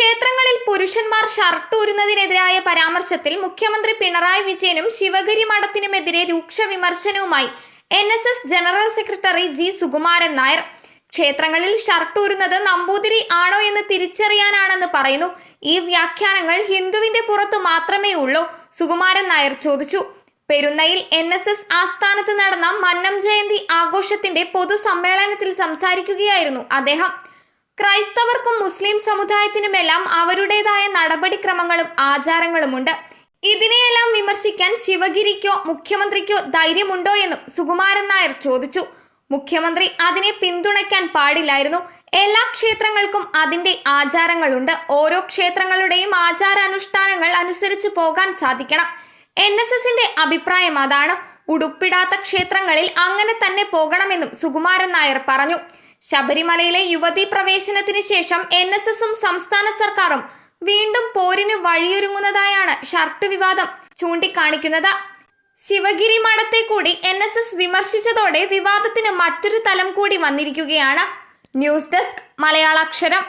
ക്ഷേത്രങ്ങളിൽ പുരുഷന്മാർ ഷർട്ട് ഊരുന്നതിനെതിരായ പരാമർശത്തിൽ മുഖ്യമന്ത്രി പിണറായി വിജയനും ശിവഗിരി മഠത്തിനുമെതിരെ രൂക്ഷ വിമർശനവുമായി N S S general secretary G Sukumaran Nair. ക്ഷേത്രങ്ങളിൽ ഷർട്ട് ഊരുന്നത് നമ്പൂതിരി ആണോ എന്ന് തിരിച്ചറിയാനാണെന്ന് പറയുന്നു. ഈ വ്യാഖ്യാനങ്ങൾ ഹിന്ദുവിന്റെ പുറത്ത് മാത്രമേ ഉള്ളൂ സുകുമാരൻ നായർ ചോദിച്ചു. പെരുന്നയിൽ എൻ എസ് എസ് ആസ്ഥാനത്ത് നടന്ന മന്നം ജയന്തി ആഘോഷത്തിന്റെ പൊതുസമ്മേളനത്തിൽ സംസാരിക്കുകയായിരുന്നു അദ്ദേഹം. ക്രൈസ്തവർക്കും മുസ്ലിം സമുദായത്തിനുമെല്ലാം അവരുടേതായ നടപടിക്രമങ്ങളും ആചാരങ്ങളുമുണ്ട്. ഇതിനെയെല്ലാം വിമർശിക്കാൻ ശിവഗിരിക്കോ മുഖ്യമന്ത്രിക്കോ ധൈര്യമുണ്ടോ എന്നും സുകുമാരൻ നായർ ചോദിച്ചു. മുഖ്യമന്ത്രി അതിനെ പിന്തുണയ്ക്കാൻ പാടില്ലായിരുന്നു. എല്ലാ ക്ഷേത്രങ്ങൾക്കും അതിന്റെ ആചാരങ്ങളുണ്ട്. ഓരോ ക്ഷേത്രങ്ങളുടെയും ആചാരാനുഷ്ഠാനങ്ങൾ അനുസരിച്ച് പോകാൻ സാധിക്കണം. എൻ എസ് എസിന്റെ അഭിപ്രായം അതാണ്. ഉടുപ്പിടാത്ത ക്ഷേത്രങ്ങളിൽ അങ്ങനെ തന്നെ പോകണമെന്നും സുകുമാരൻ നായർ പറഞ്ഞു. ശബരിമലയിലെ യുവതീ പ്രവേശനത്തിന് ശേഷം എൻ എസ് എസും സംസ്ഥാന സർക്കാരും വീണ്ടും പോരിന് വഴിയൊരുങ്ങുന്നതായാണ് ഷർട്ട് വിവാദം ചൂണ്ടിക്കാണിക്കുന്നത്. ശിവഗിരി മഠത്തെ കൂടി എൻ എസ് എസ് വിമർശിച്ചതോടെ വിവാദത്തിന് മറ്റൊരു തലം കൂടി വന്നിരിക്കുകയാണ്. News desk Malayalaksharam.